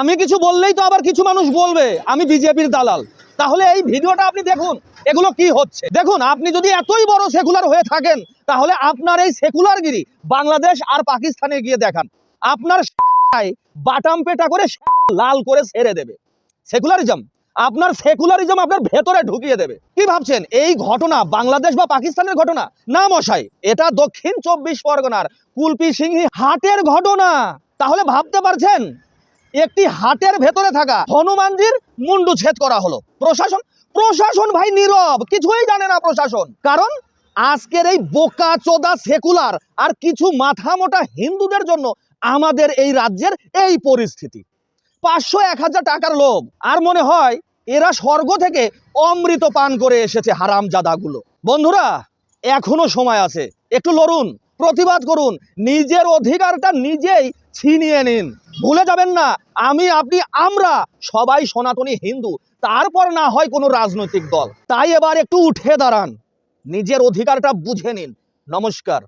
আমি কিছু বললেই তো আবার কিছু মানুষ বলবে, আমি বিজেপির দালাল। তাহলে এই ভিডিওটা আপনি দেখুন, এগুলো কি হচ্ছে? দেখুন, আপনি যদি এতই বড় সেকুলার হয়ে থাকেন, তাহলে আপনার এই সেকুলারগিরি বাংলাদেশ আর পাকিস্তানে গিয়ে দেখান। আপনার বাটাম পেটা করে লাল করে ছেড়ে দেবে। সেকুলারিজম, আপনার সেকুলারিজম আপনার ভেতরে ঢুকিয়ে দেবে। কি ভাবছেন? এই ঘটনা বাংলাদেশ বা পাকিস্তানের ঘটনা? না মশাই, এটা দক্ষিণ চব্বিশ পরগনার কুলপি সিংহি হাটের ঘটনা। তাহলে ভাবতে পারছেন? একটি হাটের ভেতরে থাকা হনুমানজির মুন্ডু ছেদ করা হলো। প্রশাসন প্রশাসন ভাই নীরব, কিছুই জানে না প্রশাসন। কারণ আজকের এই বোকা চোদা সেকুলার আর কিছু মাথা মোটা হিন্দুদের জন্য আমাদের এই রাজ্যের এই পরিস্থিতি। পাঁচশো এক হাজার টাকার লোভ। আর মনে হয় এরা স্বর্গ থেকে অমৃত পান করে এসেছে হারাম জাদাগুলো বন্ধুরা, এখনও সময় আছে। একটু লড়ুন, প্রতিবাদ করুন, নিজের অধিকারটা নিজেই ছিনিয়ে নিন। ভুলে যাবেন না, আমি, আপনি, আমরা সবাই সনাতনী হিন্দু। তারপর না হয় কোনো রাজনৈতিক দল। তাই এবার একটু উঠে দাঁড়ান। নিজের অধিকারটা বুঝে নিন। নমস্কার।